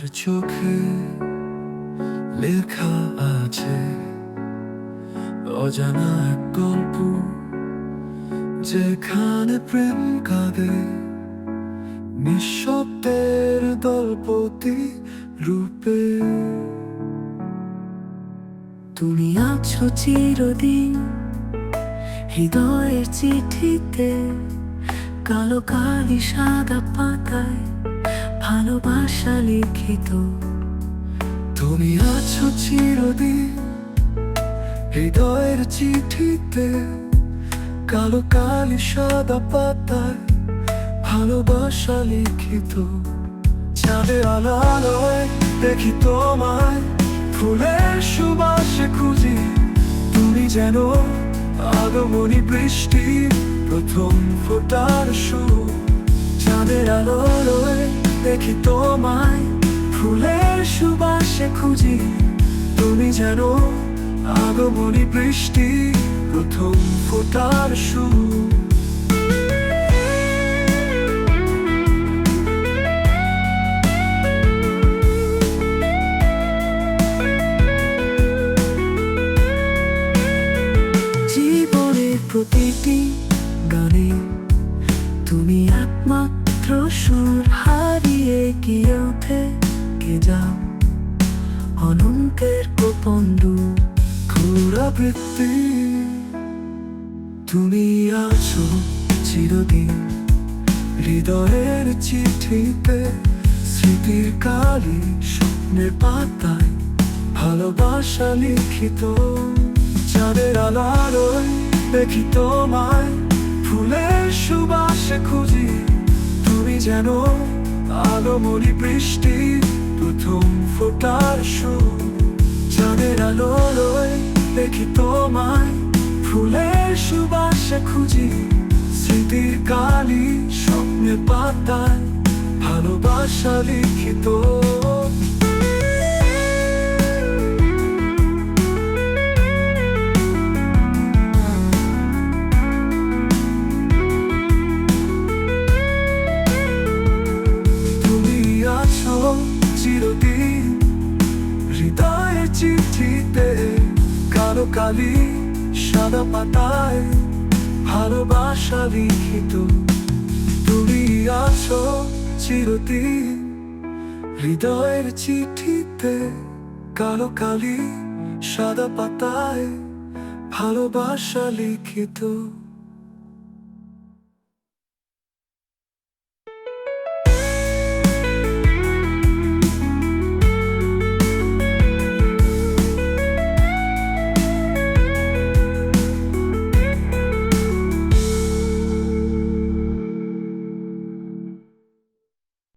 চোখে লেখা আছে অজানা এক গল্প যেখানে প্রেম কাঁদে, নিঃশব্দের দলপতি রূপে। তুমি আছো চিরদিন হৃদয়ের চিঠিতে, কালো কালি সাদা পাতায়। ভালোবাসা লিখিত। তুমি আছো চিরদিন হৃদয়ের চিঠিতে, কালো কালি সাদা পাতায় ভালোবাসা লিখিত। চাঁদের আলোয় দেখি তোমায়, ফুলের সুবাসে খুঁজি। তুমি যেন আগমনী বৃষ্টি প্রথম ফোটার সুর। চাঁদের আলোয় দেখি তোমায় ফুলের সুবাসে খুঁজি। তুমি যেন আগমনী বৃষ্টি প্রথম ফোটার সুর প্রতিটি কে যাও। অনন্তের গোপন রূপ পুনরাবৃত্তি তুমি আছো চিরদিন, হৃদয়ের চিঠিতে, স্মৃতির কালি স্বপ্নের পাতায়। ভালোবাসা লিখিত, চাঁদের আলোয় দেখি তোমায় ফুলের সুবাসে খুঁজি, তুমি যেন আলোমরি বৃষ্টি প্রথম ফোটার সুর, চাঁদের আলোয় দেখি তোমায়। ফুলের সুবাসে খুঁজি স্মৃতির কালি স্বপ্নে পাতায় ভালোবাসা লিখিত। কালো সাদা পাতায় ভালোবাসা লিখিত। তুমি আছো চিরতি হৃদয়ের চিঠিতে, কালো কালি সাদা পাতায় ভালোবাসা লিখিত।